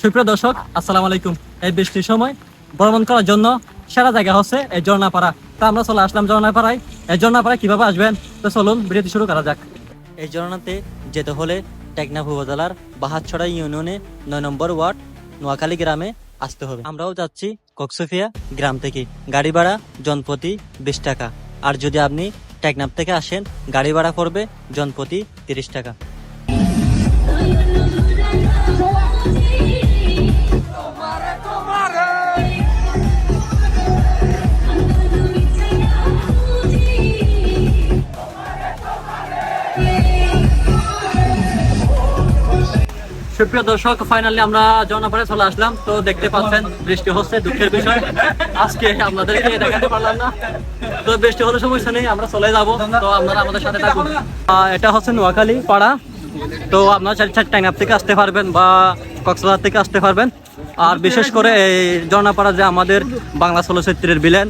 সুপ্রিয় দর্শক, আসসালামু আলাইকুম। এই বৃষ্টির সময় ভ্রমণ করার জন্য সেরা জায়গা হচ্ছে এই ঝর্ণাপাড়া। তো আমরা চলে আসলাম ঝর্ণাপাড়ায়। এই ঝর্ণাপাড়ায় কীভাবে আসবেন? তো চলুন ভিডিওটি শুরু করা যাক। এই ঝর্ণাতে যেতে হলে টেকনাফ উপজেলার বাহাতছড়া ইউনিয়নে নয় নম্বর ওয়ার্ড, নোয়াখালী গ্রামে আসতে হবে। আমরাও যাচ্ছি কক্সোফিয়া গ্রাম থেকে। গাড়ি ভাড়া জনপ্রতি বিশ টাকা। আর যদি আপনি টেকনাফ থেকে আসেন, গাড়ি ভাড়া পড়বে জনপ্রতি তিরিশ টাকা। সুপ্রিয় দর্শক ফাইনালি আমরা জনপাড়ে চলে আসলাম। তো দেখতে পাচ্ছেন, বৃষ্টি হচ্ছে, দুঃখের বিষয়। আজকে আপনাদেরকে দেখাতে পারলাম না। তো বৃষ্টি হলে সমস্যা নেই, আমরা চলে যাব। তো আপনারা আমাদের সাথে থাকুন। এটা হচ্ছে নোয়াখালী পাড়া। তো আপনারা ট্যাঙ্গাপ থেকে আসতে পারবেন বা কক্সবাজার থেকে আসতে পারবেন। আর বিশেষ করে এই জর্নাপাড়া যে আমাদের বাংলা চলচ্চিত্রের বিলেন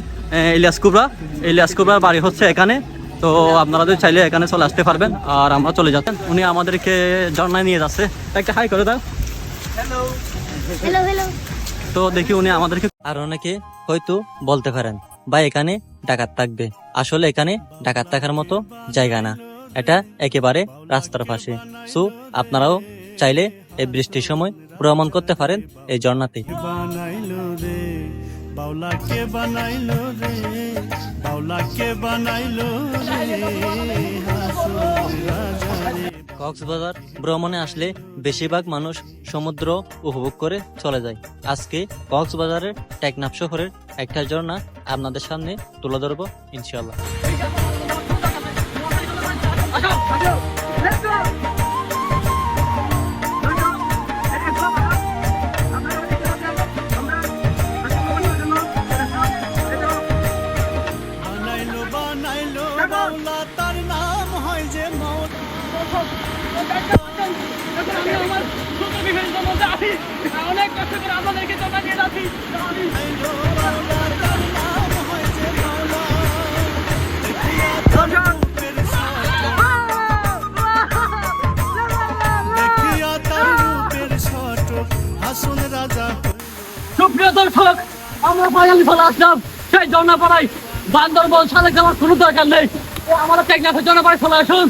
ইলিয়াস কুবরা। ইলিয়াস কুবরার বাড়ি হচ্ছে এখানে। তো আপনারা যদি চাইলে এখানে চলে আসতে পারবেন আর আমরা চলে যাচ্ছেন উনি আমাদেরকে ঝর্ণায় নিয়ে যাচ্ছে। একটা হাই করে দাও। তো দেখি উনি আমাদেরকে আর অনেকে হয়তো বলতে পারেন বা এখানে ডাকাত থাকবে। আসলে এখানে ডাকাত থাকার মতো জায়গা না। এটা একেবারে রাস্তার পাশে। সো আপনারাও চাইলে এই বৃষ্টির সময় ভ্রমণ করতে পারেন এই ঝর্ণাতে। বাউলাকে বানাইলো রে? বানাইলো রে? রে কক্সবাজার ভ্রমণে আসলে বেশিরভাগ মানুষ সমুদ্র উপভোগ করে চলে যায়। আজকে কক্সবাজারের টেকনাফ শহরের একটা ঝর্ণা আপনাদের সামনে তুলে ধরবো ইনশাল্লাহ সুপ্রিয় দর্শক, আমরা ফাইনালি চলে আসলাম। সেই জর্ণাপাড়ায় বান্দরবন সাথে যাওয়ার কোনো দরকার নেই। আমরা টেকনাফের জর্ণাপাড়ায় চলে আসুন।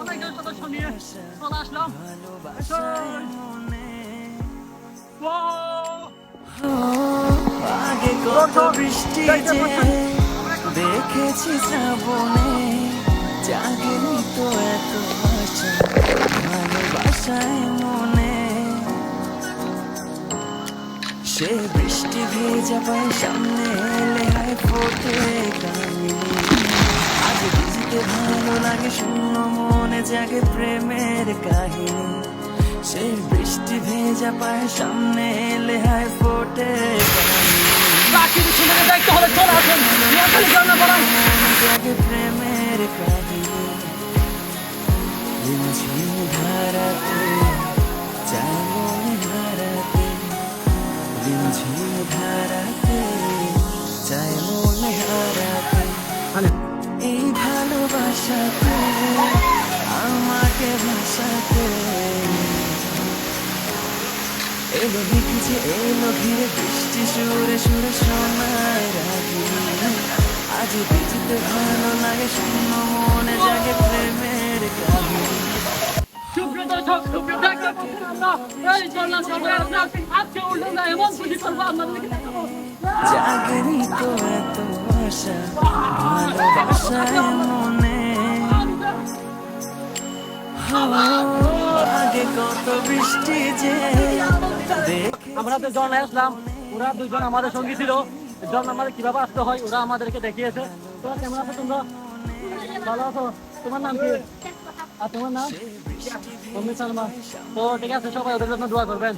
অনেকজন সদস্য নিয়ে চলে আসলাম কত বৃষ্টি যে দেখেছি শ্রাবণে জাগেনি তো এত আশা ভালোবাসায় মনে। সে বৃষ্টি ভেজা পায় সামনে এলে হায় ফোটে কামিনী আজ ভিজতে ভালো লাগে শূন্য মনে জাগে প্রেমের কাহিনী। সে বৃষ্টি ভেজা পায় সামনে এলে হায় ফোটে কামিনী প্রাকৃতিক সুন্দরের দায়িত্ব হলে চলে আসুন। নোয়াখালী জর্ণাপাড়ায় জাগে এলো লিখেছে এলো ঘিরে বৃষ্টি সুরে সুরে শোনায় রাগি আজ বিচিতে ভালো লাগে শূন্য মনে জাগে প্রেমের কাহিনী। সুপ্রিয় দর্শক সুপ্রিয় দেখতে আমরা এই জর্ণা সবাই আসলাম আজকে উল্টো না এমন খুশি করব আপনাদেরকে দেখাবো। তো এত আশা ভালোবাসায় মনে। আগে কত বৃষ্টি যে আমরা তো জন আসলাম, ওরা দুজন আমাদের সঙ্গী ছিল। জন আমাদের কীভাবে আসতে হয়, ওরা আমাদেরকে দেখিয়েছে। তোমরা কেমন আছো তোমরা? ভালো আছো? তোমার নাম কি? আর তোমার নাম? অমিত শর্মা। তো ঠিক আছে, সবাই ওদের জন্য দোয়া করবেন।